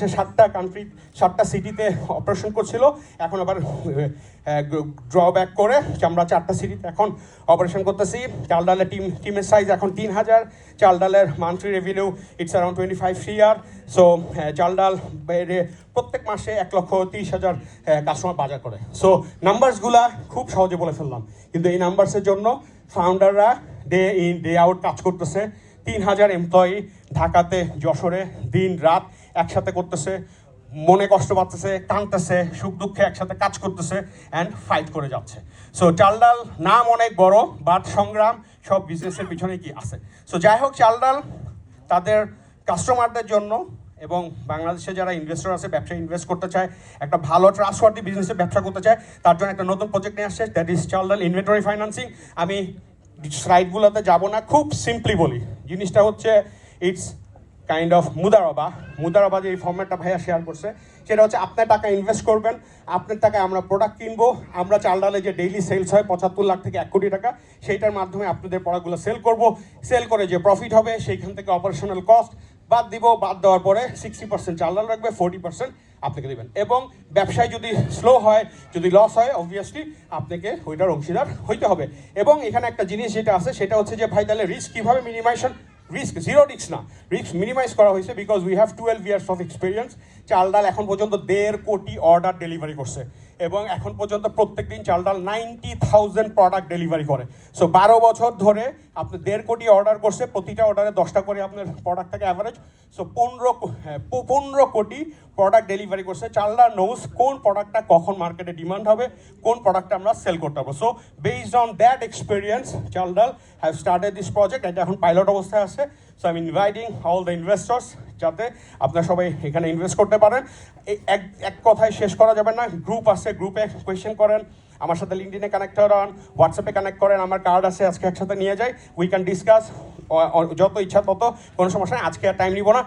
সে সাতটা কান্ট্রি সাতটা সিটিতে অপারেশন করছিল। এখন আবার ড্রব্যাক করে আমরা চারটা সিটিতে এখন অপারেশন করতেছি। চাল ডালের টিম টিমের সাইজ এখন তিন হাজার। চাল ডালের monthly revenue it's around twenty five year so Chaldal প্রত্যেক মাসে এক লক্ষ তিরিশ হাজার কাস্টমার বাজার করে। সো নাম্বারসগুলা খুব সহজে বলে ফেললাম। কিন্তু এই নাম্বারসের জন্য ফাউন্ডাররা ডে ইন ডে আউট কাজ করতেছে। তিন হাজার এমপ্লয়ি ঢাকাতে যশোরে দিন রাত একসাথে করতেছে, মনে কষ্ট পাচ্ছে, কাঁদতেছে, সুখ দুঃখে একসাথে কাজ করতেছে অ্যান্ড ফাইট করে যাচ্ছে। সো চালডাল নাম অনেক বড় বাট সংগ্রাম সব বিজনেসের পিছনে কি আছে? সো যাই হোক, চালডাল তাদের কাস্টমারদের জন্য এবং বাংলাদেশে যারা ইনভেস্টর আছে, ব্যবসায় ইনভেস্ট করতে চায়, একটা ভালো ট্রাস্টওয়ার্দি বিজনেসে ব্যবসা করতে চায়, তার জন্য একটা নতুন প্রজেক্ট নিয়ে আসছে that is Chaldal inventory financing আমি স্লাইডগুলোতে যাব না, খুব সিম্পলি বলি। জিনিসটা হচ্ছে ইটস কাইন্ড অফ মুদারবা মুদারবা যে এই ফর্ম্যাটটা ভাইয়া শেয়ার করছে, সেটা হচ্ছে আপনার টাকা ইনভেস্ট করবেন, আপনার টাকায় আমরা প্রোডাক্ট কিনবো, আমরা চাল ডালে যে ডেইলি সেলস হয় পঁচাত্তর লাখ থেকে এক কোটি টাকা, সেইটার মাধ্যমে আপনাদের প্রোডাক্টগুলো সেল করব সেল করে যে প্রফিট হবে, সেইখান থেকে অপারেশনাল কস্ট বাদ দিব, বাদ দেওয়ার পরে সিক্সটি পার্সেন্ট চাল ডাল রাখবে ফোর্টি পার্সেন্ট আপনাকে দেবেন। এবং ব্যবসায় যদি স্লো হয়, যদি লস হয় অবভিয়াসলি আপনাকে ওইটার অংশীদার হইতে হবে। এবং এখানে একটা জিনিস যেটা আছে, সেটা হচ্ছে যে ভাই তাহলে রিস্ক কীভাবে মিনিমাইশন রিস্ক জিরো রিস্ক না। রিস্ক মিনিমাইজ করা হয়েছে because we have twelve years of experience Chaldal এখন পর্যন্ত দেড় কোটি অর্ডার ডেলিভারি করছে। এবং এখন পর্যন্ত প্রত্যেক দিন Chaldal ninety thousand product delivery করে। সো বারো বছর ধরে আপনি দেড় কোটি অর্ডার করছে প্রতিটা অর্ডারে দশটা করে আপনার প্রোডাক্ট থাকে অ্যাভারেজ সো পনেরো হ্যাঁ, পনেরো কোটি প্রোডাক্ট ডেলিভারি করছে। চাল ডাল নোস কোন প্রোডাক্টটা কখন মার্কেটে ডিমান্ড হবে কোন প্রোডাক্টটা আমরা সেল করতে পারব। So based on that experience Chaldal have started this project এটা এখন পাইলট অবস্থায় আছে। So I inviting all the investors যাতে আপনারা সবাই এখানে ইনভেস্ট করতে পারেন। এক এক কথায় শেষ করা যাবে না। গ্রুপ আছে গ্রুপে কোয়েশ্চেন করেন। আমার সাথে লিঙ্কডিনে কানেক্ট হন হোয়াটসঅ্যাপে কানেক্ট করেন, আমার কার্ড আছে, আজকে একসাথে নিয়ে যাই। উই ক্যান ডিসকাস যত ইচ্ছা তত, কোনো সমস্যা নেই, আজকে আর টাইম নিব না।